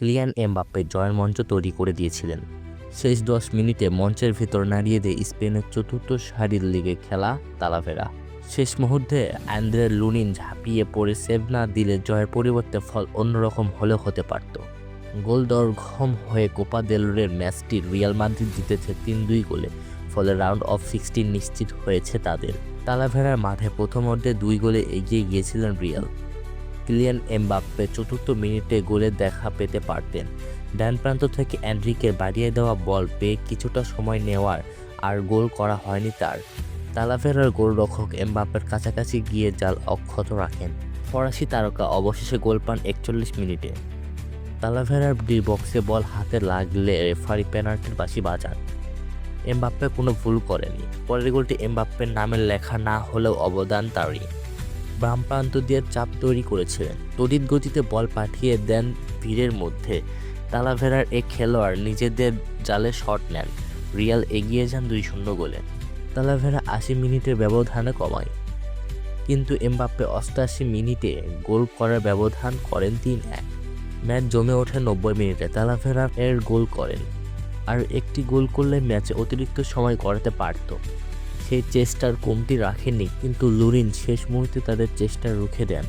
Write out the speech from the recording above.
Kylian Mbappe জয়ের মঞ্চ তৈরি করে দিয়েছিলেন। শেষ দশ মিনিটে মঞ্চের ভেতর নাড়িয়ে দেয় স্পেনের চতুর্থ সারির লিগে খেলা তালাভেরা। শেষ মুহূর্তে অ্যান্দ্রে লুনিন ঝাঁপিয়ে পড়ে সেভ না দিলে জয়ের পরিবর্তে ফল অন্যরকম হলেও হতে পারত। গোল দরঘম হয়ে কোপা দেলরের ম্যাচটি রিয়াল মাদ্রিদ জিতেছে তিন দুই গোলে, ফলে রাউন্ড অফ সিক্সটিন নিশ্চিত হয়েছে তাদের। তালাভেরার মাঠে প্রথম অর্ধে দুই গোলে এগিয়ে গিয়েছিলেন রিয়াল। কিলিয়ান এমবাপ্পে চতুর্থ মিনিটে গোলের দেখা পেতে পারতেন। ডান প্রান্ত থেকে অ্যান্ড্রিকের বাড়িয়ে দেওয়া বল পেয়ে কিছুটা সময় নেওয়ার আর গোল করা হয়নি তার। তালাভেরার গোলরক্ষক এমবাপ্পের কাছাকাছি গিয়ে জাল অক্ষত রাখেন। ফরাসি তারকা অবশেষে গোল পান একচল্লিশ মিনিটে। তালাভেরার ডি বক্সে বল হাতে লাগলে রেফারি পেনাল্টির বাসি বাজান। এমবাপ্পে কোনো ভুল করেনি। পরের গোলটি এমবাপ্পের নামে লেখা না হলেও অবদান তারই। বাম প্রান্ত দিয়ে চাপ তৈরি করেছিলেন তড়িৎ গতিতে বল পাঠিয়ে দেন ভিড়ের মধ্যে। তালাভেরার এক খেলোয়াড় নিজেদের জালে শট নেন। রিয়াল এগিয়ে যান দুই শূন্য গোলে। তালাভেরা আশি মিনিটের ব্যবধানে কমায়। কিন্তু এমবাপ্পে অষ্টাশি মিনিটে গোল করার ব্যবধান করেন তিন এক। ম্যাচ জমে ওঠে নব্বই মিনিটে। তালাভেরা এর গোল করেন। আর একটি গোল করলে ম্যাচে অতিরিক্ত সময় করাতে পারত। সেই চেষ্টার কমতি রাখেনি কিন্তু লুরিন শেষ মুহূর্তে তাদের চেষ্টা রুখে দেন।